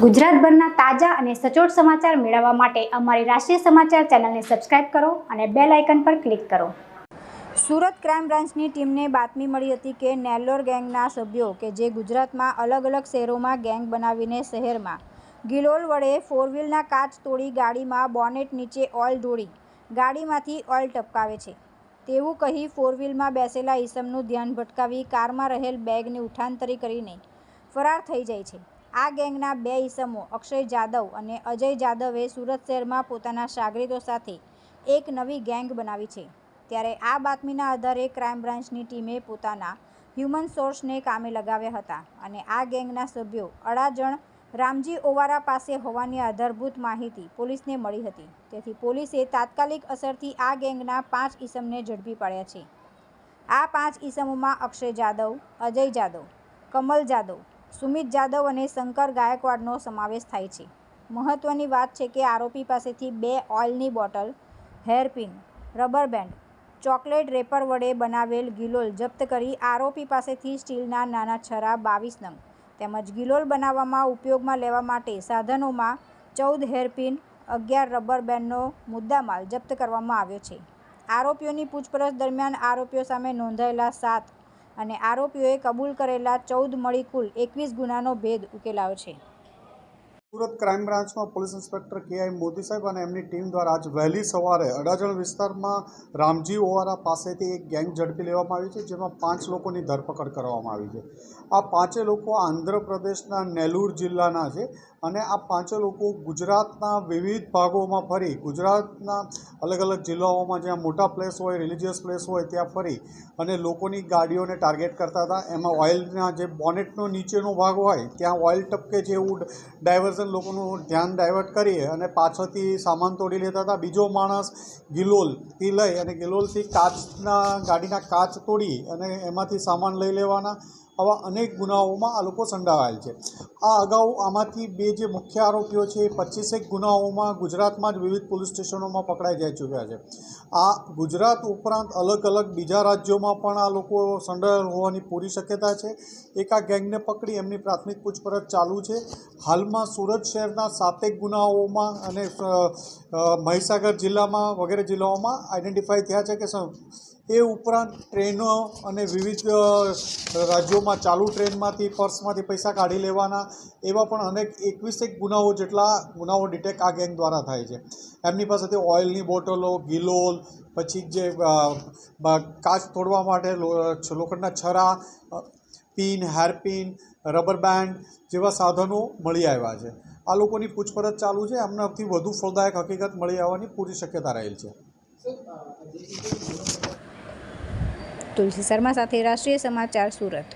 ગુજરાતભરના તાજા અને સચોટ સમાચાર મેળવવા માટે અમારી રાષ્ટ્રીય સમાચાર ચેનલને સબસ્ક્રાઇબ કરો અને બેલ આઇકન પર ક્લિક કરો. સુરત ક્રાઇમ બ્રાન્ચની ટીમને બાતમી મળી હતી કે નેલ્લોર ગેંગના સભ્યો કે જે ગુજરાતમાં અલગ અલગ શહેરોમાં ગેંગ બનાવીને શહેરમાં ગિલોલ વડે ફોર વ્હીલના કાચ તોડી ગાડીમાં બોનેટ નીચે ઓઇલ ઢોળી ગાડીમાંથી ઓઇલ ટપકાવે છે. તેવું કહી ફોર વ્હીલમાં બેસેલા ઈસમનું ધ્યાન ભટકાવી કારમાં રહેલ બેગને ઉઠાંતરી કરીને ફરાર થઈ જાય છે. આ ગેંગના બે ઈસમો, અક્ષય જાદવ અને અજય જાદવે સુરત શહેરમાં પોતાના સાગરીતો સાથે એક નવી ગેંગ બનાવી છે. ત્યારે આ બાતમીના આધારે ક્રાઇમ બ્રાન્ચની ટીમે પોતાના હ્યુમન સોર્સને કામે લગાવ્યા હતા અને આ ગેંગના સભ્યો અડાજણ રામજી ઓવારા પાસે હોવાની આધારભૂત માહિતી પોલીસને મળી હતી. તેથી પોલીસે તાત્કાલિક અસરથી આ ગેંગના પાંચ ઈસમને ઝડપી પાડ્યા છે. આ પાંચ ઈસમોમાં અક્ષય જાદવ, અજય જાદવ, કમલ જાદવ સુમિત જાદવ અને શંકર ગાયકવાડનો સમાવેશ થાય છે. મહત્ત્વની વાત છે કે આરોપી પાસેથી બે ઓઇલની bottle, hairpin, rubber band, chocolate wrapper વડે બનાવેલ ગિલોલ જપ્ત કરી આરોપી પાસેથી સ્ટીલના નાના છરા બાવીસ નંગ તેમજ ગિલોલ બનાવવામાં ઉપયોગમાં લેવા માટે સાધનોમાં ચૌદ હેરપિન, અગિયાર રબર બેન્ડનો મુદ્દામાલ જપ્ત કરવામાં આવ્યો છે. આરોપીઓની પૂછપરછ દરમિયાન આરોપીઓ સામે નોંધાયેલા સાત અને આરોપીઓએ કબૂલ કરેલા ચૌદ મળી કુલ એકવીસ ગુનાનો ભેદ ઉકેલાયો છે. Surat crime બ્રાન્ચમાં police inspector K I Modi સાહેબ અને એમની ટીમ દ્વારા આજ વહેલી સવારે અડાજણ વિસ્તારમાં રામજી ઓવારા પાસેથી એક ગેંગ ઝડપી લેવામાં આવી છે, જેમાં પાંચ લોકોની ધરપકડ કરવામાં આવી છે. આ પાંચે લોકો આંધ્રપ્રદેશના નેલુર જિલ્લાના છે અને આ પાંચે લોકો ગુજરાતના વિવિધ ભાગોમાં ફરી, ગુજરાતના અલગ અલગ જિલ્લાઓમાં જ્યાં મોટા પ્લેસ હોય રિલિજિયસ પ્લેસ હોય, ત્યાં ફરી અને લોકોની ગાડીઓને ટાર્ગેટ કરતા હતા. એમાં ઓઇલના જે બોનેટનો નીચેનો ભાગ હોય, ત્યાં ઓઇલ ટપકે છે એવું ડાયવર્ઝન લોકોનું ધ્યાન ડાયવર્ટ કરી અને પાછળથી સામાન તોડી લેતા હતા. બીજો માણસ ગિલોલથી લઈ અને ગિલોલથી કાચના ગાડીના કાચ તોડી અને એમાંથી સામાન લઈ લેવાના. આવા અનેક ગુનાઓમાં આ લોકો સંડોવાયેલ છે. આ અગાઉ આમાંથી બે જે મુખ્ય આરોપીઓ છે એ પચીસેક ગુનાઓમાં ગુજરાતમાં જ વિવિધ પોલીસ સ્ટેશનોમાં પકડાઈ જઈ ચૂક્યા છે. આ ગુજરાત ઉપરાંત અલગ અલગ બીજા રાજ્યોમાં પણ આ લોકો સંડોવાયેલ હોવાની પૂરી શક્યતા છે. એક આ ગેંગને પકડી એમની પ્રાથમિક પૂછપરછ ચાલુ છે. હાલમાં સુરત શહેરના સાતેક ગુનાઓમાં અને મહીસાગર જિલ્લામાં વગેરે જિલ્લાઓમાં આઈડેન્ટિફાઈ થયા છે કે એ ઉપરાંત ટ્રેનો અને વિવિધ રાજ્યોમાં ચાલુ ટ્રેનમાંથી, પર્સમાંથી પૈસા કાઢી લેવાના એવા પણ અનેક એકવીસેક ગુનાઓ જેટલા ગુનાઓ ડિટેક આ ગેંગ દ્વારા થાય છે. એમની પાસેથી ઓઇલની બોટલો, ગિલોલ, પછી જે કાચ તોડવા માટે લોખંડના છરા પિન, હેરપિન, રબર બેન્ડ જેવા સાધનો મળી આવ્યા છે. આ લોકોની પૂછપરછ ચાલુ છે. એમનાથી વધુ ફળદાયક હકીકત મળી આવવાની પૂરી શક્યતા રહેલ છે. તુલસી શર્મા સાથે રાષ્ટ્રીય સમાચાર સુરત.